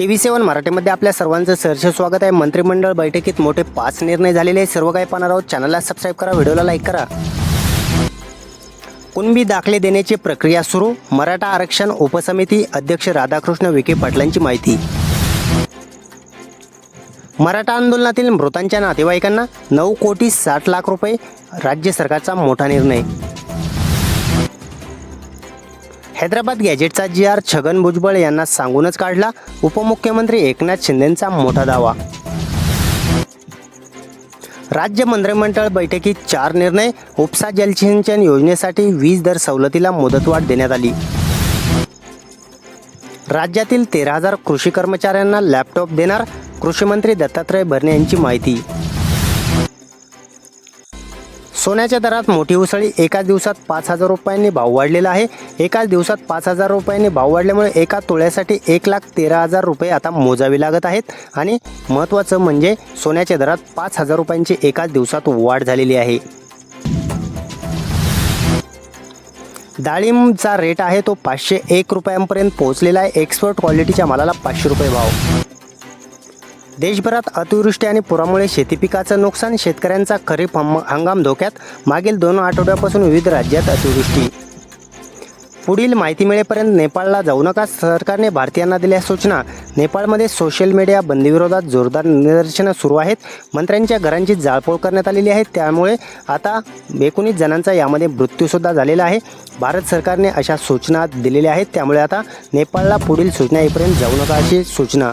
T V सेवन मराठीमध्ये आपल्या सर्वांचं सहर्ष स्वागत आहे. मंत्रिमंडळ बैठकीत मोठे पाच निर्णय झालेले आहे सर्व काही पाहणार आहोत. चॅनलला सबस्क्राईब करा व्हिडिओला लाईक करा. कुणबी दाखले देण्याची प्रक्रिया सुरू? मराठा आरक्षण उपसमिती अध्यक्ष राधाकृष्ण विखे पाटलांची माहिती. मराठा आंदोलनातील मृतांच्या नातेवाईकांना नऊ कोटी साठ लाख रुपये राज्य सरकारचा मोठा निर्णय. हैदराबाद गॅजेटचा जी आर छगन भुजबळ यांना सांगूनच काढला उपमुख्यमंत्री एकनाथ शिंदेंचा मोठा दावा. राज्य मंत्रिमंडळ बैठकीत चार निर्णय उपसा जलसिंचन योजनेसाठी वीज दर सवलतीला मुदतवाढ देण्यात आली. राज्यातील तेरा हजार कृषी कर्मचाऱ्यांना लॅपटॉप देणार कृषी मंत्री दत्तात्रय भरणे यांची माहिती. सोन्याच्या दरात मोठी उसळी एकाच दिवसात पाच हजार रुपयांनी भाव वाढलेला आहे. एकाच दिवसात पाच हजार रुपयांनी भाव वाढल्यामुळे एका तोळ्यासाठी एक लाख तेरा हजार रुपये आता मोजावे लागत आहेत. आणि महत्त्वाचं म्हणजे सोन्याच्या दरात पाच हजार रुपयांची एकाच दिवसात वाढ झालेली आहे. डाळिंबचा रेट आहे तो पाचशे एक रुपयांपर्यंत पोहोचलेला आहे. एक्सपोर्ट क्वालिटीच्या मालाला पाचशे रुपये भाव. देशभरात अतिवृष्टी आणि पुरामुळे शेती पिकाचं नुकसान शेतकऱ्यांचा खरीप हंगाम धोक्यात मागील दोन आठवड्यापासून विविध राज्यात अतिवृष्टी. पुढील माहिती मिळेपर्यंत नेपाळला जाऊ नका. सरकारने भारतीयांना दिल्या सूचना. नेपाळमध्ये सोशल मीडिया बंदीविरोधात जोरदार निदर्शनं सुरू आहेत. मंत्र्यांच्या घरांची जाळपोळ करण्यात आलेली आहे. त्यामुळे आता एकोणीस जणांचा यामध्ये मृत्यूसुद्धा झालेला आहे. भारत सरकारने अशा सूचना दिलेल्या आहेत. त्यामुळे आता नेपाळला पुढील सूचना येईपर्यंत जाऊ नका अशी सूचना.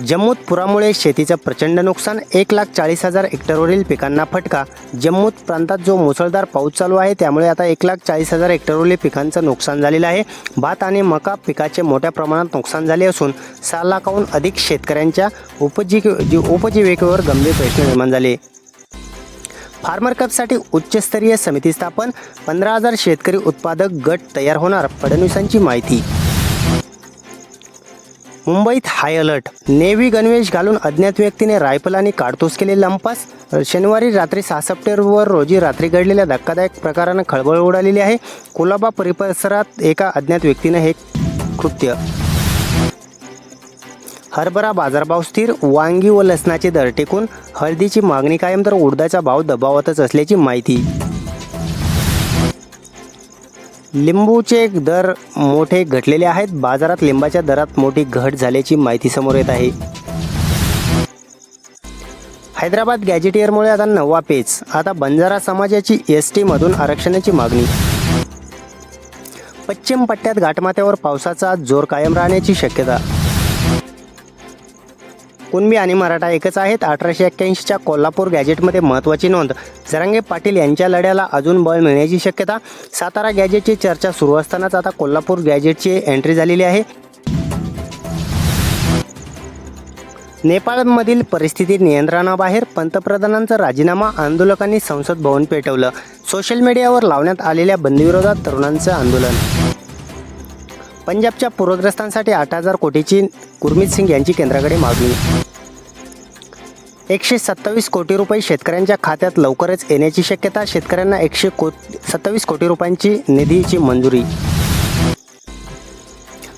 जम्मूत पुरामुळे शेतीचं प्रचंड नुकसान एक लाख चाळीस हजार हेक्टरवरील पिकांना फटका. जम्मूत प्रांतात जो मुसळधार पाऊस चालू आहे त्यामुळे आता एक लाख चाळीस हजार हेक्टरवरील पिकांचं नुकसान झालेलं आहे. भात आणि मका पिकाचे मोठ्या प्रमाणात नुकसान झाले असून सहा लाखाहून अधिक शेतकऱ्यांच्या उपजीवी उपजीविकेवर गंभीर प्रश्न निर्माण झाले. फार्मर कपसाठी उच्चस्तरीय समिती स्थापन पंधरा हजार शेतकरी उत्पादक गट तयार होणार फडणवीसांची माहिती. मुंबईत हाय अलर्ट नेव्ही गणवेश घालून अज्ञात व्यक्तीने रायफल आणि काडतूस केले लंपास. शनिवारी रात्री सहा सप्टेंबर रोजी रात्री घडलेल्या धक्कादायक प्रकारानं खळबळ उडालेली आहे. कोलाबा परिसरात एका अज्ञात व्यक्तीने हे कृत्य. हरभरा बाजारभाव स्थिर वांगी व लसणाचे दर टेकून हळदीची मागणी कायम तर उडदाचा भाव दबावातच असल्याची माहिती. लिंबूचे दर मोठे घटलेले आहेत. बाजारात लिंबाच्या दरात मोठी घट झाल्याची माहिती समोर येत आहे. हैदराबाद गॅजेटियरमुळे आता नवा पेच. आता बंजारा समाजाची एस टीमधून आरक्षणाची मागणी. पश्चिम पट्ट्यात घाटमाथ्यावर पावसाचा जोर कायम राहण्याची शक्यता. कुणबी आणि मराठा एकच आहेत. अठराशे एक्क्याऐंशीच्या कोल्हापूर गॅजेटमध्ये महत्त्वाची नोंद. जरांगे पाटील यांच्या लढ्याला अजून बळ मिळण्याची शक्यता. सातारा गॅजेटची चर्चा सुरू असतानाच आता कोल्हापूर गॅजेटची एंट्री झालेली आहे. नेपाळमधील परिस्थिती नियंत्रणाबाहेर. पंतप्रधानांचा राजीनामा आंदोलकांनी संसद भवन पेटवलं. सोशल मीडियावर लावण्यात आलेल्या बंदीविरोधात तरुणांचं आंदोलन. पंजाबच्या पूरग्रस्तांसाठी आठ हजार कोटीची गुरमीत सिंग यांची केंद्राकडे मागणी. एकशे सत्तावीस कोटी रुपये शेतकऱ्यांच्या खात्यात लवकरच येण्याची शक्यता शेतकऱ्यांना एकशे को सत्तावीस कोटी रुपयांची निधीची मंजुरी.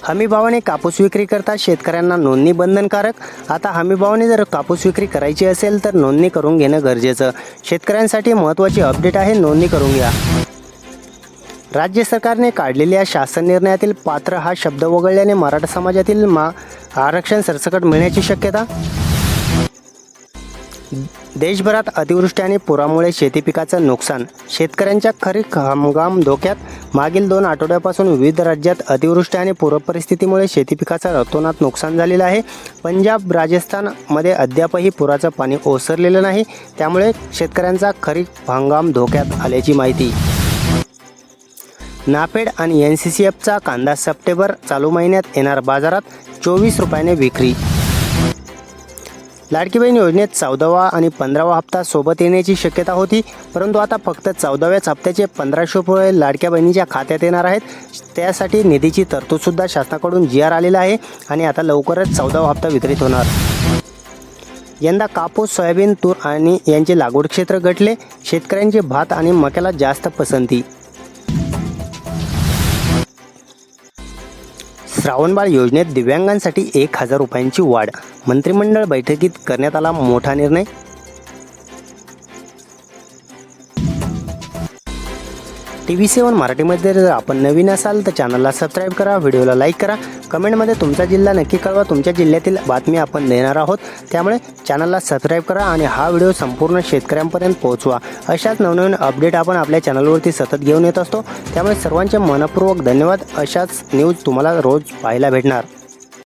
हमीभावाने कापूस विक्री करता शेतकऱ्यांना नोंदणी बंधनकारक. आता हमीभावाने जर कापूस विक्री करायची असेल तर नोंदणी करून घेणं गरजेचं. शेतकऱ्यांसाठी महत्त्वाची अपडेट आहे नोंदणी करून घ्या. राज्य सरकारने काढलेल्या शासन निर्णयातील पात्र हा शब्द वगळल्याने मराठा समाजातील मा आरक्षण सरसकट मिळण्याची शक्यता. देशभरात अतिवृष्टी आणि पुरामुळे शेती पिकाचं नुकसान. शेतकऱ्यांच्या खरीप हंगाम धोक्यात मागील दोन आठवड्यापासून विविध राज्यात अतिवृष्टी आणि पूरपरिस्थितीमुळे शेती पिकाचं रतोनात नुकसान झालेलं आहे. पंजाब राजस्थानमध्ये अद्यापही पुराचं पाणी ओसरलेलं नाही. त्यामुळे शेतकऱ्यांचा खरीप हंगाम धोक्यात आल्याची माहिती. नाफेड आणि एन सी सी एफचा कांदा सप्टेंबर चालू महिन्यात येणार बाजारात चोवीस रुपयाने विक्री लाडकी बहीण योजनेत चौदावा आणि पंधरावा हप्ता सोबत येण्याची शक्यता होती परंतु आता फक्त चौदाव्याच हप्त्याचे पंधराशे रुपये लाडक्या बहिणीच्या खात्यात येणार आहेत. त्यासाठी निधीची तरतूदसुद्धा शासनाकडून जी आर आलेला आहे आणि आता लवकरच चौदावा हप्ता वितरित होणार. यंदा कापूस सोयाबीन तूर आणि यांचे लागवड क्षेत्र घटले. शेतकऱ्यांचे भात आणि मक्याला जास्त पसंती श्रावणबाळ योजनेत दिव्यांगांसाठी एक हजार रुपयांची वाढ. मंत्रिमंडळ बैठकीत करण्यात आला मोठा निर्णय. टी व्ही सेवन मराठीमध्ये जर आपण नवीन असाल तर चॅनलला सबस्क्राईब करा व्हिडिओला लाईक करा. कमेंटमध्ये तुमचा जिल्हा नक्की कळवा. तुमच्या जिल्ह्यातील बातमी आपण देणार आहोत. त्यामुळे चॅनलला सबस्क्राईब करा आणि हा व्हिडिओ संपूर्ण शेतकऱ्यांपर्यंत पोहोचवा. अशाच नवनवीन अपडेट आपण आपल्या चॅनलवरती सतत घेऊन येत असतो. त्यामुळे सर्वांचे मनपूर्वक धन्यवाद. अशाच न्यूज तुम्हाला रोज पाहायला भेटणार.